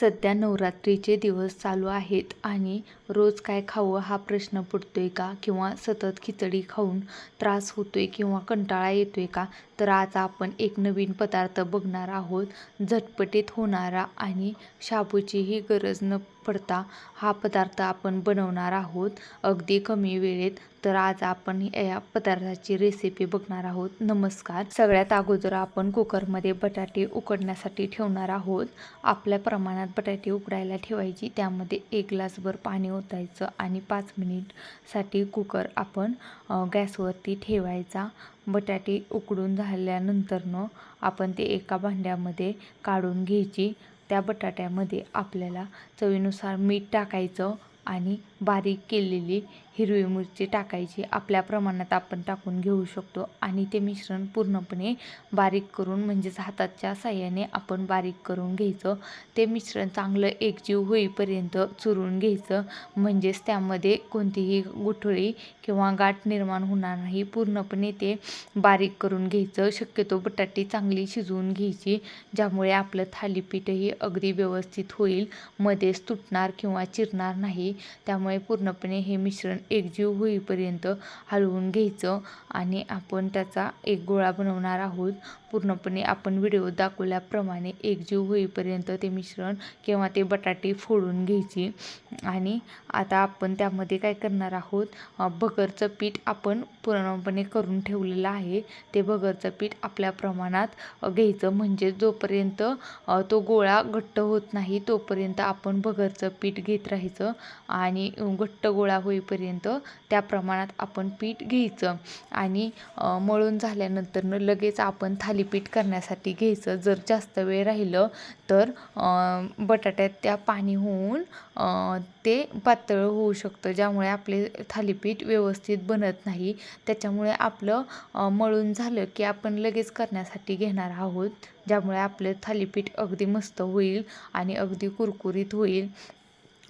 सध्या नवरात्रीचे दिवस चालू आहेत आणि रोज काय खावं हा प्रश्न पडतोय का? किंवा सतत खिचडी खाऊन त्रास होतोय किंवा कंटाळा येतोय का? तर आज आपण एक नवीन पदार्थ बघणार आहोत झटपटीत होणारा आणि शाबूचीही गरज न पडता हा पदार्थ आपण बनवणार आहोत. अगदी कमी वेळेत तर आज आपण या पदार्थाची रेसिपी बघणार आहोत. नमस्कार. सगळ्यात अगोदर आपण कुकरमध्ये बटाटे उकडण्यासाठी ठेवणार आहोत. आपल्या प्रमाणात बटाटे उकडायला ठेवायची. त्यामध्ये एक ग्लासभर पाणी ओतायचं आणि पाच मिनिटसाठी कुकर आपण गॅसवरती ठेवायचा. बटाटे उकडून झाल्यानंतरनं आपण ते एका भांड्यामध्ये काढून घ्यायची. त्या बटाट्यामध्ये आपल्याला चवीनुसार मीठ टाकायचं आणि बारीक केलेली हिरवी मिरची टाकायची. आपल्या प्रमाणात आपण टाकून घेऊ शकतो आणि ते मिश्रण पूर्णपणे बारीक करून म्हणजेच हाताच्या साह्याने आपण बारीक करून घ्यायचं. ते मिश्रण चांगलं एकजीव होईपर्यंत चुरून घ्यायचं. म्हणजेच त्यामध्ये कोणतीही गुठळी किंवा गाठ निर्माण होणार नाही. पूर्णपणे ते बारीक करून घ्यायचं. शक्यतो बटाटी चांगली शिजवून घ्यायची ज्यामुळे आपलं थालीपीठही अगदी व्यवस्थित होईल. मध्येच तुटणार किंवा चिरणार नाही. त्यामुळे पूर्णपणे हे मिश्रण एकजीव होईपर्यंत हलवून घ्यायचं आणि आपण त्याचा एक गोळा बनवणार आहोत. पूर्णपणे आपण व्हिडिओ दाखवल्याप्रमाणे एकजीव होईपर्यंत ते मिश्रण किंवा ते बटाटे फोडून घ्यायची. आणि आता आपण त्यामध्ये काय करणार आहोत? भगरचं पीठ आपण पूर्णपणे करून ठेवलेलं आहे. ते भगरचं पीठ आपल्या प्रमाणात घ्यायचं. म्हणजे जोपर्यंत तो गोळा घट्ट होत नाही तोपर्यंत आपण भगरचं पीठ घेत राहायचं. आणि घट्ट गोळा होईपर्यंत त्या प्रमाणात आपण पीठ घ्यायचं आणि मळून झाल्यानंतर लगेच आपण थालीपीठ करण्यासाठी घ्यायचं. जर जास्त वेळ राहिलं तर बटाट्यात त्या पाणी होऊन ते पातळ होऊ शकतं ज्यामुळे आपले थालीपीठ व्यवस्थित बनत नाही. त्याच्यामुळे आपलं मळून झालं की आपण लगेच करण्यासाठी घेणार आहोत ज्यामुळे आपलं थालीपीठ अगदी मस्त होईल आणि अगदी कुरकुरीत होईल.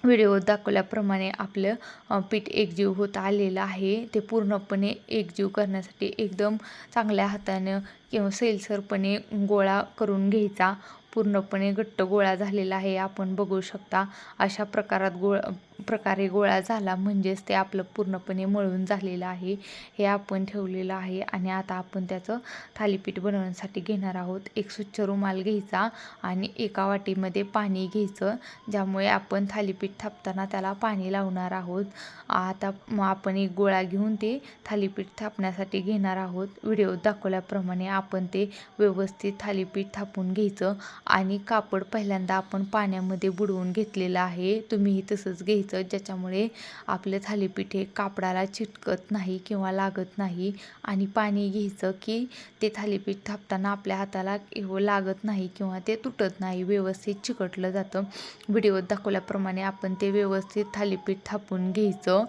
व्हिडिओत दाखवल्याप्रमाणे आपलं पीठ एकजीव होत आलेलं आहे. ते पूर्णपणे एकजीव करण्यासाठी एकदम चांगल्या हातानं किंवा सैलसरपणे गोळा करून घ्यायचा. पूर्णपणे घट्ट गोळा झालेला आहे. आपण बघू शकता अशा प्रकारात गोळ प्रकारे गोळा झाला म्हणजेच ते आपलं पूर्णपणे मळून झालेलं आहे. हे आपण ठेवलेलं आहे आणि आता आपण त्याचं थालीपीठ बनवण्यासाठी घेणार आहोत. एक स्वच्छ रुमाल घ्यायचा आणि एका वाटीमध्ये पाणी घ्यायचं ज्यामुळे आपण थालीपीठ थापताना त्याला पाणी लावणार आहोत. आता आपण एक गोळा घेऊन ते थालीपीठ थापण्यासाठी घेणार आहोत. व्हिडिओ दाखवल्याप्रमाणे आपण ते व्यवस्थित थालीपीठ थापून घ्यायचं आणि कापड पहिल्यांदा आपण पाण्यामध्ये बुडवून घेतलेलं आहे. तुम्हीही तसंच घ्यायचं ज्याच्यामुळे आपलं थालीपीठ हे कापडाला चिटकत नाही किंवा लागत नाही. आणि पाणी घ्यायचं की ते थालीपीठ थापताना आपल्या हाताला लागत नाही किंवा ते तुटत नाही व्यवस्थित चिकटलं जातं. व्हिडिओत दाखवल्याप्रमाणे आपण ते व्यवस्थित थालीपीठ थापून घ्यायचं.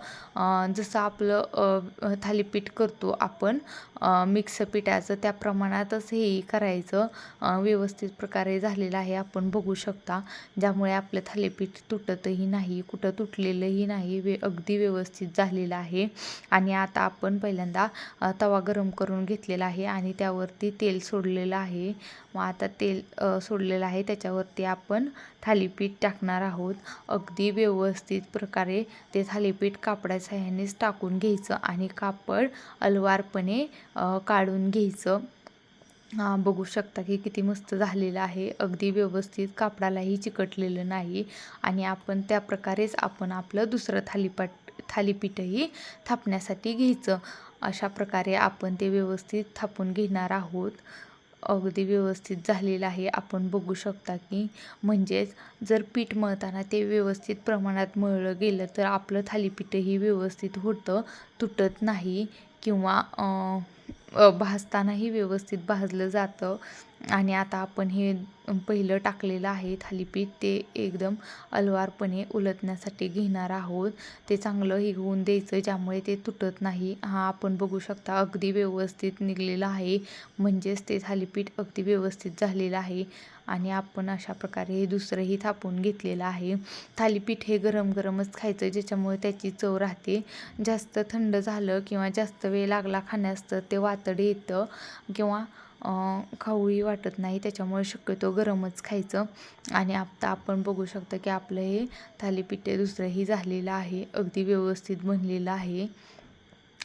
जसं आपलं थालीपीठ करतो आपण मिक्स पिठाचं त्या प्रमाणातच हेही करायचं. व्यवस्थित प्रकारे झालेलं आहे आपण बघू शकता. ज्यामुळे आपलं थालीपीठ तुटतही नाही कुठं तुटलेलंही नाही वे अगदी व्यवस्थित झालेलं आहे. आणि आता आपण पहिल्यांदा तवा गरम करून घेतलेला आहे आणि त्यावरती तेल सोडलेलं आहे. मग आता तेल सोडलेलं आहे. त्याच्यावरती आपण थालीपीठ टाकणार आहोत. अगदी व्यवस्थित प्रकारे ते थालीपीठ कापडाच्या साह्यानेच टाकून घ्यायचं आणि कापड अलवारपणे काढून घ्यायचं. बघू शकता की किती मस्त झालेलं आहे. अगदी व्यवस्थित कापडालाही चिकटलेलं नाही आणि आपण त्या प्रकारेच आपण आपलं दुसरं थालीपाट थालीपीठही थापण्यासाठी घ्यायचं. अशा प्रकारे आपण ते व्यवस्थित थापून घेणार आहोत. अगदी व्यवस्थित झालेलं आहे. आपण बघू शकता की म्हणजेच जर पीठ मळताना ते व्यवस्थित प्रमाणात मळलं गेलं तर आपलं थालीपीठही व्यवस्थित होतं तुटत नाही किंवा भाजतानाही व्यवस्थित भाजलं जातं. आणि आता आपण हे पहिलं टाकलेलं आहे थालीपीठ ते एकदम अलवारपणे उलटण्यासाठी घेणार आहोत. ते चांगलं हे होऊन द्यायचं ज्यामुळे ते तुटत नाही. हा आपण बघू शकता अगदी व्यवस्थित निघलेलं आहे. म्हणजेच ते थालीपीठ अगदी व्यवस्थित झालेलं आहे आणि आपण अशा प्रकारे हे दुसरंही थापून घेतलेलं आहे. थालीपीठ हे गरम गरमच खायचं ज्याच्यामुळे त्याची चव राहते. जास्त थंड झालं किंवा जास्त वेळ लागला खाण्यास तर ते वातड येतं. किंवा खाऊही वाटत नाही. त्याच्यामुळे शक्यतो गरमच खायचं. आणि आता आपण बघू शकतो की आपलं हे थालीपीठ दुसरंही झालेलं आहे. अगदी व्यवस्थित बनलेलं आहे.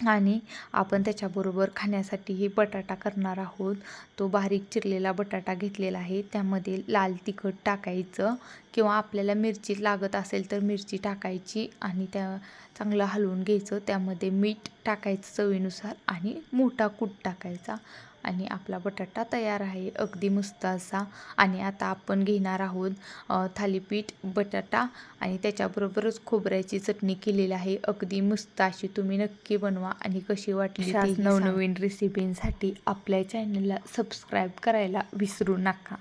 आणि आपण त्याच्याबरोबर खाण्यासाठीही बटाटा करणार आहोत. तो बारीक चिरलेला बटाटा घेतलेला आहे. त्यामध्ये लाल तिखट टाकायचं. किंवा आपल्याला मिरची लागत असेल तर मिरची टाकायची. आणि त्या चांगलं हलवून घ्यायचं. त्यामध्ये मीठ टाकायचं चवीनुसार आणि मोठा कूट टाकायचा. आणि आपला बटाटा तयार आहे. अगदी मस्त असा. आणि आता आपण घेणार आहोत थालीपीठ बटाटा आणि त्याच्याबरोबरच खोबऱ्याची चटणी केलेली आहे. अगदी मस्त अशी तुम्ही नक्की बनवा आणि कशी वाटली नवनवीन रेसिपींसाठी आपल्या चॅनलला सबस्क्राईब करायला विसरू नका.